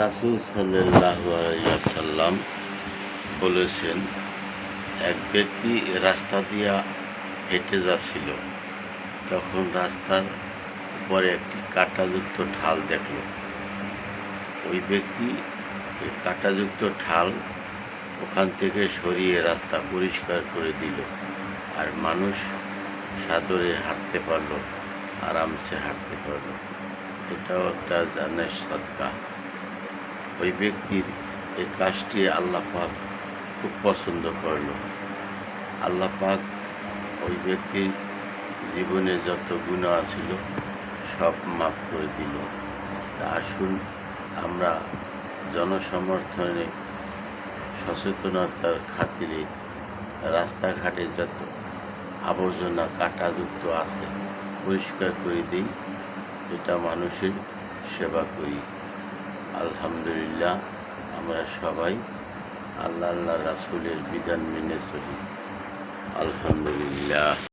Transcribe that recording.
রাসুল সাল্লাম বলেছেন, এক ব্যক্তি রাস্তা দিয়া হেঁটে যাচ্ছিল, তখন রাস্তার উপরে একটি কাঁটাযুক্ত ঢাল দেখল। ওই ব্যক্তি ওই কাঁটাযুক্ত ঢাল ওখান থেকে সরিয়ে রাস্তা পরিষ্কার করে দিল আর মানুষ সাদরে হাঁটতে পারল, আরামসে হাঁটতে পারল। এটাও একটা জানের সৎকা ওই ব্যক্তির এই কাজটি আল্লাহ পাক খুব পছন্দ করল। আল্লাহ পাক ওই ব্যক্তির জীবনে যত গুণা ছিল সব মাফ করে দিল। আসুন আমরা জনসমর্থনে সচেতনতার খাতিরে রাস্তাঘাটে যত আবর্জনা কাটাযুক্ত আছে পরিষ্কার করে দিই এটা মানুষের সেবা করি। আলহামদুলিল্লাহ আমরা সবাই আল্লাহ আল্লাহ রাসুলের বিধান মেনে চলি। আলহামদুলিল্লাহ।